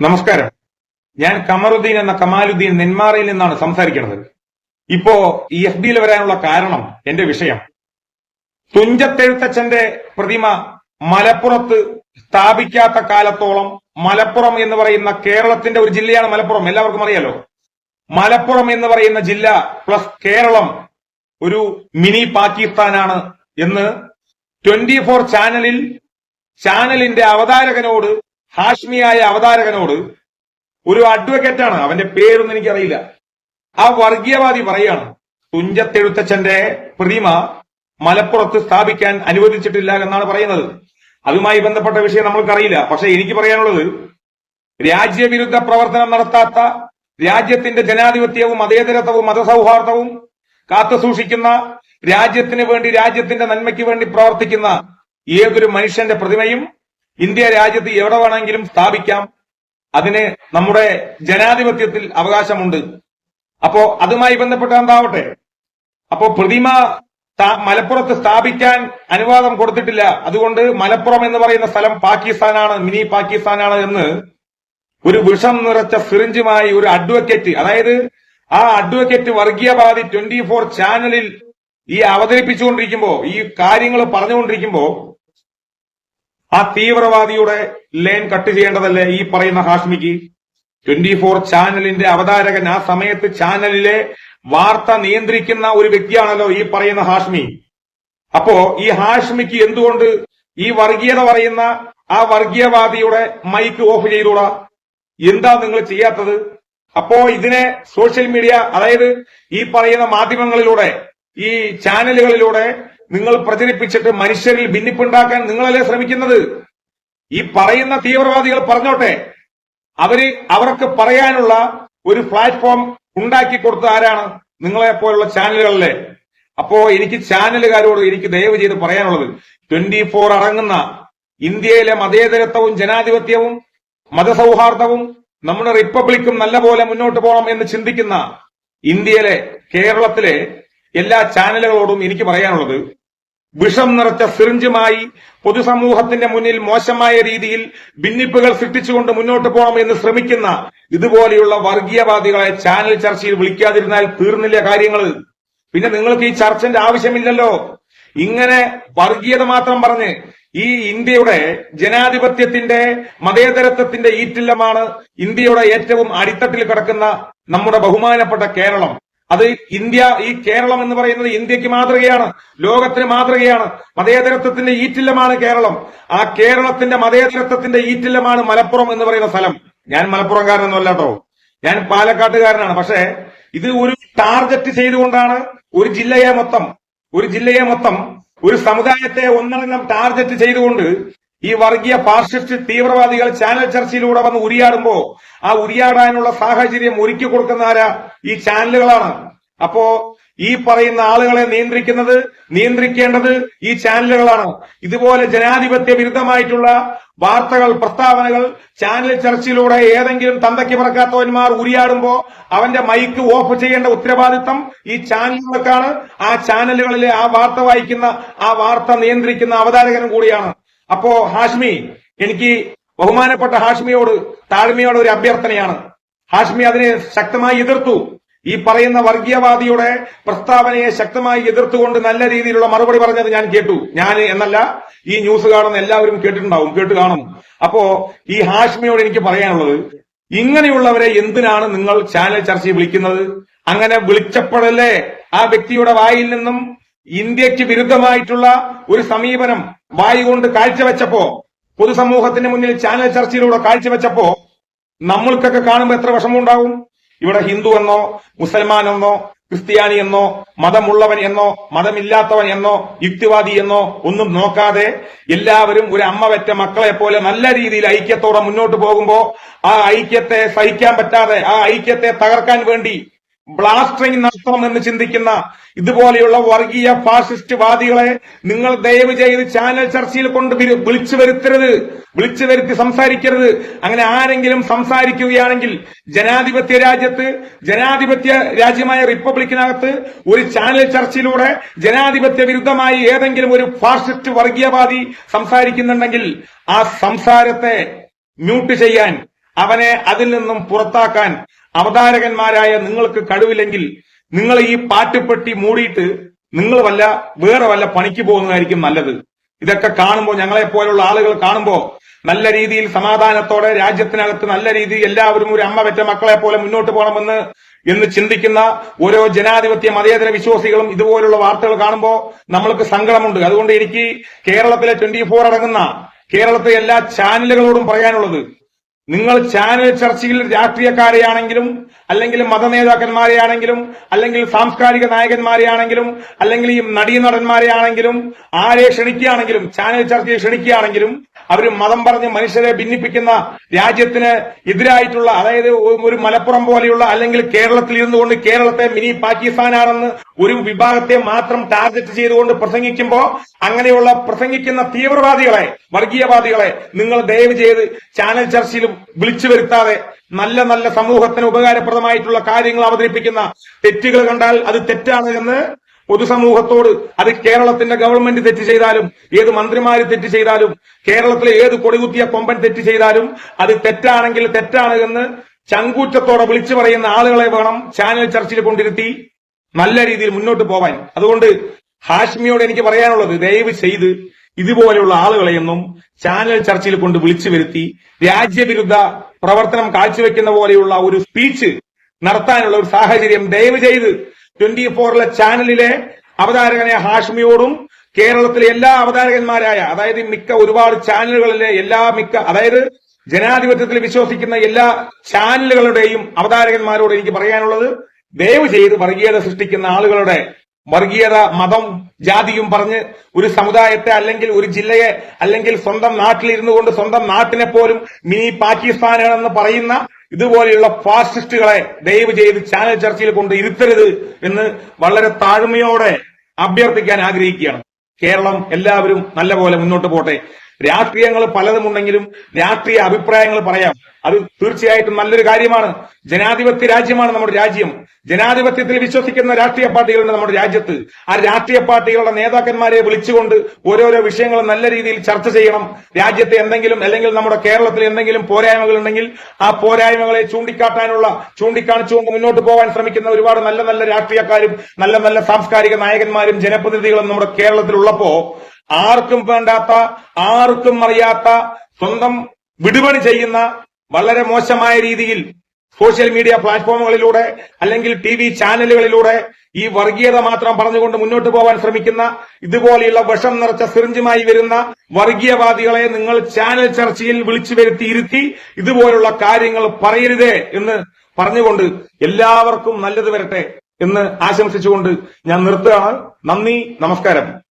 നമസ്കാരം. ഞാൻ കമറുദ്ദീൻ എന്ന കമാലുദ്ദീൻ നെന്മാറയിൽ നിന്നാണ് സംസാരിക്കുന്നത്. ഇപ്പോ ഈ എഫ് ഡിയിൽ വരാനുള്ള കാരണം എന്റെ വിഷയം. തുഞ്ചത്തെഴുത്തച്ഛന്റെ പ്രതിമ മലപ്പുറത്ത് സ്ഥാപിക്കാത്ത കാലത്തോളം മലപ്പുറം എന്ന് പറയുന്ന കേരളത്തിന്റെ ഒരു ജില്ലയാണ് മലപ്പുറം. എല്ലാവർക്കും അറിയാലോ? മലപ്പുറം എന്ന് പറയുന്ന ജില്ല പ്ലസ് കേരളം ഒരു മിനി പാകിസ്ഥാനാണ് എന്ന് ട്വന്റി ഫോർ ചാനലിൽ ചാനലിന്റെ അവതാരകനോട് ഹാഷ്മിയായ അവതാരകനോട് ഒരു അഡ്വക്കേറ്റാണ് അവന്റെ പേരൊന്നും എനിക്കറിയില്ല. ആ വർഗീയവാദി പറയാണ് തുഞ്ചത്തെഴുത്തച്ഛന്റെ പ്രതിമ മലപ്പുറത്ത് സ്ഥാപിക്കാൻ അനുവദിച്ചിട്ടില്ല എന്നാണ് പറയുന്നത്. അതുമായി ബന്ധപ്പെട്ട വിഷയം നമ്മൾക്കറിയില്ല. പക്ഷെ എനിക്ക് പറയാനുള്ളത് രാജ്യവിരുദ്ധ പ്രവർത്തനം നടത്താത്ത രാജ്യത്തിന്റെ ജനാധിപത്യവും മതേതരത്വവും മതസൗഹാർദ്ദവും കാത്തുസൂക്ഷിക്കുന്ന രാജ്യത്തിന് വേണ്ടി രാജ്യത്തിന്റെ നന്മയ്ക്ക് വേണ്ടി പ്രവർത്തിക്കുന്ന ഏതൊരു മനുഷ്യന്റെ പ്രതിമയും ഇന്ത്യ രാജ്യത്ത് എവിടെ വേണമെങ്കിലും സ്ഥാപിക്കാം. അതിന് നമ്മുടെ ജനാധിപത്യത്തിൽ അവകാശമുണ്ട്. അപ്പോ അതുമായി ബന്ധപ്പെട്ട എന്താവട്ടെ? അപ്പോ പ്രതിമ മലപ്പുറത്ത് സ്ഥാപിക്കാൻ അനുവാദം കൊടുത്തിട്ടില്ല. അതുകൊണ്ട് മലപ്പുറം എന്ന് പറയുന്ന സ്ഥലം പാകിസ്ഥാനാണ് മിനി പാകിസ്ഥാനാണ് എന്ന് ഒരു വിഷം നിറച്ച സിറിഞ്ചുമായി ഒരു അഡ്വക്കേറ്റ് അതായത് ആ അഡ്വക്കേറ്റ് വർഗീയവാദി ട്വന്റി ഫോർ ചാനലിൽ ഈ അവതരിപ്പിച്ചുകൊണ്ടിരിക്കുമ്പോ ഈ കാര്യങ്ങൾ പറഞ്ഞുകൊണ്ടിരിക്കുമ്പോ ആ തീവ്രവാദിയുടെ ലൈൻ കട്ട് ചെയ്യേണ്ടതല്ലേ ഈ പറയുന്ന ഹാഷ്മിക്ക്? ട്വന്റി ഫോർ ചാനലിന്റെ അവതാരകൻ ആ സമയത്ത് ചാനലിലെ വാർത്ത നിയന്ത്രിക്കുന്ന ഒരു വ്യക്തിയാണല്ലോ ഈ പറയുന്ന ഹാഷ്മി. അപ്പോ ഈ ഹാഷ്മിക്ക് എന്തുകൊണ്ട് ഈ വർഗീയത പറയുന്ന ആ വർഗീയവാദിയുടെ മൈക്ക് ഓഫ് ചെയ്തൂടാ? എന്താ നിങ്ങൾ ചെയ്യാത്തത്? അപ്പോ ഇതിനെ സോഷ്യൽ മീഡിയ അതായത് ഈ പറയുന്ന മാധ്യമങ്ങളിലൂടെ ഈ ചാനലുകളിലൂടെ നിങ്ങൾ പ്രചരിപ്പിച്ചിട്ട് മനുഷ്യരിൽ ഭിന്നിപ്പുണ്ടാക്കാൻ നിങ്ങളല്ലേ ശ്രമിക്കുന്നത്? ഈ പറയുന്ന തീവ്രവാദികൾ പറഞ്ഞോട്ടെ. അവർ അവർക്ക് പറയാനുള്ള ഒരു പ്ലാറ്റ്ഫോം ഉണ്ടാക്കി കൊടുത്ത ആരാണ്? നിങ്ങളെ പോലുള്ള ചാനലുകളിലെ അപ്പോ എനിക്ക് ചാനലുകാരോട് എനിക്ക് ദയവ് ചെയ്ത് പറയാനുള്ളത് ട്വന്റി ഫോർ അടങ്ങുന്ന ഇന്ത്യയിലെ മതേതരത്വവും ജനാധിപത്യവും മതസൗഹാർദ്ദവും നമ്മുടെ റിപ്പബ്ലിക്കും നല്ലപോലെ മുന്നോട്ട് പോകണം എന്ന് ചിന്തിക്കുന്ന ഇന്ത്യയിലെ കേരളത്തിലെ എല്ലാ ചാനലുകളോടും എനിക്ക് പറയാനുള്ളത് വിഷം നിറച്ച സിറിഞ്ചുമായി പൊതുസമൂഹത്തിന്റെ മുന്നിൽ മോശമായ രീതിയിൽ ഭിന്നിപ്പുകൾ സൃഷ്ടിച്ചുകൊണ്ട് മുന്നോട്ട് പോകണം എന്ന് ശ്രമിക്കുന്ന ഇതുപോലെയുള്ള വർഗീയവാദികളെ ചാനൽ ചർച്ചയിൽ വിളിക്കാതിരുന്നാൽ തീർന്നില്ല കാര്യങ്ങൾ പിന്നെ നിങ്ങൾക്ക് ഈ ചർച്ചന്റെ ആവശ്യമില്ലല്ലോ. ഇങ്ങനെ വർഗീയത മാത്രം പറഞ്ഞ് ഈ ഇന്ത്യയുടെ ജനാധിപത്യത്തിന്റെ മതേതരത്വത്തിന്റെ ഈറ്റില്ലമാണ് ഇന്ത്യയുടെ ഏറ്റവും അടിത്തട്ടിൽ കിടക്കുന്ന നമ്മുടെ ബഹുമാനപ്പെട്ട കേരളം. അത് ഇന്ത്യ ഈ കേരളം എന്ന് പറയുന്നത് ഇന്ത്യയ്ക്ക് മാതൃകയാണ് ലോകത്തിന് മാതൃകയാണ് മതേതരത്വത്തിന്റെ ഈറ്റില്ലമാണ് കേരളം. ആ കേരളത്തിന്റെ മതേതരത്വത്തിന്റെ ഈറ്റില്ലമാണ് മലപ്പുറം എന്ന് പറയുന്ന സ്ഥലം. ഞാൻ മലപ്പുറംകാരനൊന്നുമല്ല കേട്ടോ. ഞാൻ പാലക്കാട്ടുകാരനാണ്. പക്ഷേ ഇത് ഒരു ടാർഗറ്റ് ചെയ്തുകൊണ്ടാണ് ഒരു ജില്ലയെ മൊത്തം ഒരു ജില്ലയെ മൊത്തം ഒരു സമുദായത്തെ ഒന്നടങ്കം ടാർഗറ്റ് ചെയ്തുകൊണ്ട് ഈ വർഗീയ ഫാസിസ്റ്റ് തീവ്രവാദികൾ ചാനൽ ചർച്ചയിലൂടെ വന്ന് ഉരിയാടുമ്പോ ആ ഉരിയാടാനുള്ള സാഹചര്യം ഒരുക്കി കൊടുക്കുന്ന ആരാ? ഈ ചാനലുകളാണ്. അപ്പോ ഈ പറയുന്ന ആളുകളെ നിയന്ത്രിക്കുന്നത് നിയന്ത്രിക്കേണ്ടത് ഈ ചാനലുകളാണ്. ഇതുപോലെ ജനാധിപത്യ വിരുദ്ധമായിട്ടുള്ള വാർത്തകൾ പ്രസ്താവനകൾ ചാനൽ ചർച്ചയിലൂടെ ഏതെങ്കിലും തന്തയ്ക്ക് പറക്കാത്തവന്മാർ ഉരിയാടുമ്പോ അവന്റെ മൈക്ക് ഓഫ് ചെയ്യേണ്ട ഉത്തരവാദിത്തം ഈ ചാനലുകൾക്കാണ്. ആ ചാനലുകളിലെ ആ വാർത്ത വായിക്കുന്ന ആ വാർത്ത നിയന്ത്രിക്കുന്ന അവതാരകനും കൂടിയാണ്. അപ്പോ ഹാഷ്മി എനിക്ക് ബഹുമാനപ്പെട്ട ഹാഷ്മിയോട് താഴ്മയോട് ഒരു അഭ്യർത്ഥനയാണ്. ഹാഷ്മി അതിനെ ശക്തമായി എതിർത്തു. ഈ പറയുന്ന വർഗീയവാദിയുടെ പ്രസ്താവനയെ ശക്തമായി എതിർത്തുകൊണ്ട് നല്ല രീതിയിലുള്ള മറുപടി പറഞ്ഞത് ഞാൻ കേട്ടു. ഞാൻ എന്നല്ല ഈ ന്യൂസ് കാണുന്ന എല്ലാവരും കേട്ടിട്ടുണ്ടാവും കേട്ട് കാണും. അപ്പോ ഈ ഹാഷ്മിയോട് എനിക്ക് പറയാനുള്ളത് ഇങ്ങനെയുള്ളവരെ എന്തിനാണ് നിങ്ങൾ ചാനൽ ചർച്ചയിൽ വിളിക്കുന്നത്? അങ്ങനെ വിളിച്ചപ്പോഴല്ലേ ആ വ്യക്തിയുടെ വായിൽ നിന്നും ഇന്ത്യയ്ക്ക് വിരുദ്ധമായിട്ടുള്ള ഒരു സമീപനം വായി കൊണ്ട് കാഴ്ചവെച്ചപ്പോ പൊതുസമൂഹത്തിന് മുന്നിൽ ചാനൽ ചർച്ചയിലൂടെ കാഴ്ചവെച്ചപ്പോ നമ്മൾക്കൊക്കെ കാണുമ്പോൾ എത്ര വിഷമമുണ്ടാവും? ഇവിടെ ഹിന്ദു എന്നോ മുസൽമാൻ എന്നോ ക്രിസ്ത്യാനി എന്നോ മതമുള്ളവൻ എന്നോ മതമില്ലാത്തവൻ എന്നോ യുക്തിവാദി എന്നോ ഒന്നും നോക്കാതെ എല്ലാവരും ഒരു അമ്മ വെറ്റ മക്കളെ പോലെ നല്ല രീതിയിൽ ഐക്യത്തോടെ മുന്നോട്ട് പോകുമ്പോ ആ ഐക്യത്തെ സഹിക്കാൻ പറ്റാതെ ആ ഐക്യത്തെ തകർക്കാൻ വേണ്ടി ബ്ലാസ്റ്ററിംഗ് നടത്തണം എന്ന് ചിന്തിക്കുന്ന ഇതുപോലെയുള്ള വർഗീയ ഫാസിസ്റ്റ് വാദികളെ നിങ്ങൾ ദയവ് ചെയ്ത് ചാനൽ ചർച്ചയിൽ കൊണ്ട് വിളിച്ചു വരുത്തരുത്. വിളിച്ചു വരുത്തി സംസാരിക്കരുത്. അങ്ങനെ ആരെങ്കിലും സംസാരിക്കുകയാണെങ്കിൽ ജനാധിപത്യ രാജ്യത്ത് ജനാധിപത്യ രാജ്യമായ റിപ്പബ്ലിക്കിനകത്ത് ഒരു ചാനൽ ചർച്ചയിലൂടെ ജനാധിപത്യ വിരുദ്ധമായി ഏതെങ്കിലും ഒരു ഫാസിസ്റ്റ് വർഗീയവാദി സംസാരിക്കുന്നുണ്ടെങ്കിൽ ആ സംസാരത്തെ മ്യൂട്ട് ചെയ്യാൻ അവനെ അതിൽ നിന്നും പുറത്താക്കാൻ അവതാരകന്മാരായ നിങ്ങൾക്ക് കഴിവില്ലെങ്കിൽ നിങ്ങൾ ഈ പാട്ടുപെട്ടി മൂടിയിട്ട് നിങ്ങൾ വല്ല വേറെ വല്ല പണിക്ക് പോകുന്നതായിരിക്കും നല്ലത്. ഇതൊക്കെ കാണുമ്പോൾ ഞങ്ങളെ പോലുള്ള ആളുകൾ കാണുമ്പോൾ നല്ല രീതിയിൽ സമാധാനത്തോടെ രാജ്യത്തിനകത്ത് നല്ല രീതിയിൽ എല്ലാവരും ഒരു അമ്മ പെറ്റ മക്കളെ പോലെ മുന്നോട്ട് പോകണമെന്ന് എന്ന് ചിന്തിക്കുന്ന ഓരോ ജനാധിപത്യ മതേതര വിശ്വാസികളും ഇതുപോലുള്ള വാർത്തകൾ കാണുമ്പോൾ നമ്മൾക്ക് സങ്കടമുണ്ട്. അതുകൊണ്ട് എനിക്ക് കേരളത്തിലെ ട്വന്റി ഫോർ അടങ്ങുന്ന കേരളത്തിലെ എല്ലാ ചാനലുകളോടും പറയാനുള്ളത് നിങ്ങൾ ചാനൽ ചർച്ചയിൽ രാഷ്ട്രീയക്കാരെയാണെങ്കിലും അല്ലെങ്കിൽ മത മതനേതാക്കന്മാരെയാണെങ്കിലും അല്ലെങ്കിൽ സാംസ്കാരിക നായകന്മാരെയാണെങ്കിലും അല്ലെങ്കിൽ ഈ നടീനടന്മാരെയാണെങ്കിലും ആരെ ക്ഷണിക്കുകയാണെങ്കിലും ചാനൽ ചർച്ചയിൽ ക്ഷണിക്കുകയാണെങ്കിലും അവർ മതം പറഞ്ഞ് മനുഷ്യരെ ഭിന്നിപ്പിക്കുന്ന രാജ്യത്തിന് എതിരായിട്ടുള്ള അതായത് ഒരു മലപ്പുറം പോലെയുള്ള അല്ലെങ്കിൽ കേരളത്തിൽ ഇരുന്നുകൊണ്ട് കേരളത്തെ മിനി പാകിസ്ഥാനാണെന്ന് ഒരു വിഭാഗത്തെ മാത്രം ടാർഗറ്റ് ചെയ്തുകൊണ്ട് പ്രസംഗിക്കുമ്പോൾ അങ്ങനെയുള്ള പ്രസംഗിക്കുന്ന തീവ്രവാദികളെ വർഗീയവാദികളെ നിങ്ങൾ ദയവ് ചെയ്ത് ചാനൽ ചർച്ചയിൽ വിളിച്ചു വരുത്താതെ നല്ല നല്ല സമൂഹത്തിന് ഉപകാരപ്രദമായിട്ടുള്ള കാര്യങ്ങൾ അവതരിപ്പിക്കുന്ന തെറ്റുകൾ കണ്ടാൽ അത് തെറ്റാണ് എന്ന് പൊതുസമൂഹത്തോട് അത് കേരളത്തിന്റെ ഗവൺമെന്റ് തെറ്റ് ചെയ്താലും ഏത് മന്ത്രിമാര് തെറ്റ് ചെയ്താലും കേരളത്തിലെ ഏത് കൊടികുത്തിയ കൊമ്പൻ തെറ്റ് ചെയ്താലും അത് തെറ്റാണെങ്കിൽ തെറ്റാണ് എന്ന് ചങ്കൂറ്റത്തോടെ വിളിച്ചു പറയുന്ന ആളുകളെ വേണം ചാനൽ ചർച്ചയിൽ കൊണ്ടിരുത്തി നല്ല രീതിയിൽ മുന്നോട്ട് പോവാൻ. അതുകൊണ്ട് ഹാഷ്മിയോട് എനിക്ക് പറയാനുള്ളത് ദയവ് ചെയ്ത് ഇതുപോലെയുള്ള ആളുകളെയൊന്നും ചാനൽ ചർച്ചയിൽ കൊണ്ട് വിളിച്ചു വരുത്തി രാജ്യവിരുദ്ധ പ്രവർത്തനം കാഴ്ചവെക്കുന്ന പോലെയുള്ള ഒരു സ്പീച്ച് നടത്താനുള്ള ഒരു സാഹചര്യം ദയവ് ചെയ്ത് ട്വന്റി ഫോറിലെ ചാനലിലെ അവതാരകനെ ഹാഷ്മിയോടും കേരളത്തിലെ എല്ലാ അവതാരകന്മാരായ അതായത് മിക്ക ഒരുപാട് ചാനലുകളിലെ എല്ലാ മിക്ക അതായത് ജനാധിപത്യത്തിൽ വിശ്വസിക്കുന്ന എല്ലാ ചാനലുകളുടെയും അവതാരകന്മാരോട് എനിക്ക് പറയാനുള്ളത് ദയവ് ചെയ്ത് വർഗീയത സൃഷ്ടിക്കുന്ന ആളുകളുടെ വർഗീയത മതം ജാതിയും പറഞ്ഞ് ഒരു സമുദായത്തെ അല്ലെങ്കിൽ ഒരു ജില്ലയെ അല്ലെങ്കിൽ സ്വന്തം നാട്ടിലിരുന്നു കൊണ്ട് സ്വന്തം നാട്ടിനെ പോലും മിനി പാകിസ്ഥാനാണെന്ന് പറയുന്ന ഇതുപോലെയുള്ള ഫാസിസ്റ്റുകളെ ദയവ് ചെയ്ത് ചാനൽ ചർച്ചയിൽ കൊണ്ട് ഇരുത്തരുത് എന്ന് വളരെ താഴ്മയോടെ അഭ്യർത്ഥിക്കാൻ ആഗ്രഹിക്കുകയാണ്. കേരളം എല്ലാവരും നല്ലപോലെ മുന്നോട്ട് പോട്ടെ. രാഷ്ട്രീയങ്ങൾ പലതുമുണ്ടെങ്കിലും രാഷ്ട്രീയ അഭിപ്രായങ്ങൾ പറയാം. അത് തീർച്ചയായിട്ടും നല്ലൊരു കാര്യമാണ്. ജനാധിപത്യ രാജ്യമാണ് നമ്മുടെ രാജ്യം. ജനാധിപത്യത്തിൽ വിശ്വസിക്കുന്ന രാഷ്ട്രീയ പാർട്ടികളുണ്ട് നമ്മുടെ രാജ്യത്ത്. ആ രാഷ്ട്രീയ പാർട്ടികളുടെ നേതാക്കന്മാരെ വിളിച്ചുകൊണ്ട് ഓരോരോ വിഷയങ്ങൾ നല്ല രീതിയിൽ ചർച്ച ചെയ്യണം. രാജ്യത്തെ എന്തെങ്കിലും അല്ലെങ്കിൽ നമ്മുടെ കേരളത്തിൽ എന്തെങ്കിലും പോരായ്മകൾ ഉണ്ടെങ്കിൽ ആ പോരായ്മകളെ ചൂണ്ടിക്കാട്ടാനുള്ള ചൂണ്ടിക്കാണിച്ചുകൊണ്ട് മുന്നോട്ട് പോകാൻ ശ്രമിക്കുന്ന ഒരുപാട് നല്ല നല്ല രാഷ്ട്രീയക്കാരും നല്ല നല്ല സാംസ്കാരിക നായകന്മാരും ജനപ്രതിനിധികളും നമ്മുടെ കേരളത്തിലുള്ളപ്പോ ആർക്കും വേണ്ടാത്ത ആർക്കും അറിയാത്ത സ്വന്തം വിടുപണി ചെയ്യുന്ന വളരെ മോശമായ രീതിയിൽ സോഷ്യൽ മീഡിയ പ്ലാറ്റ്ഫോമുകളിലൂടെ അല്ലെങ്കിൽ ടി വി ചാനലുകളിലൂടെ ഈ വർഗീയത മാത്രം പറഞ്ഞുകൊണ്ട് മുന്നോട്ട് പോകാൻ ശ്രമിക്കുന്ന ഇതുപോലെയുള്ള വിഷം നിറച്ച സിറിഞ്ചുമായി വരുന്ന വർഗീയവാദികളെ നിങ്ങൾ ചാനൽ ചർച്ചയിൽ വിളിച്ചു വരുത്തി ഇരുത്തി ഇതുപോലുള്ള കാര്യങ്ങൾ പറയരുതേ എന്ന് പറഞ്ഞുകൊണ്ട് എല്ലാവർക്കും നല്ലത് വരട്ടെ എന്ന് ആശംസിച്ചുകൊണ്ട് ഞാൻ നിർത്തുകയാണ്. നന്ദി നമസ്കാരം.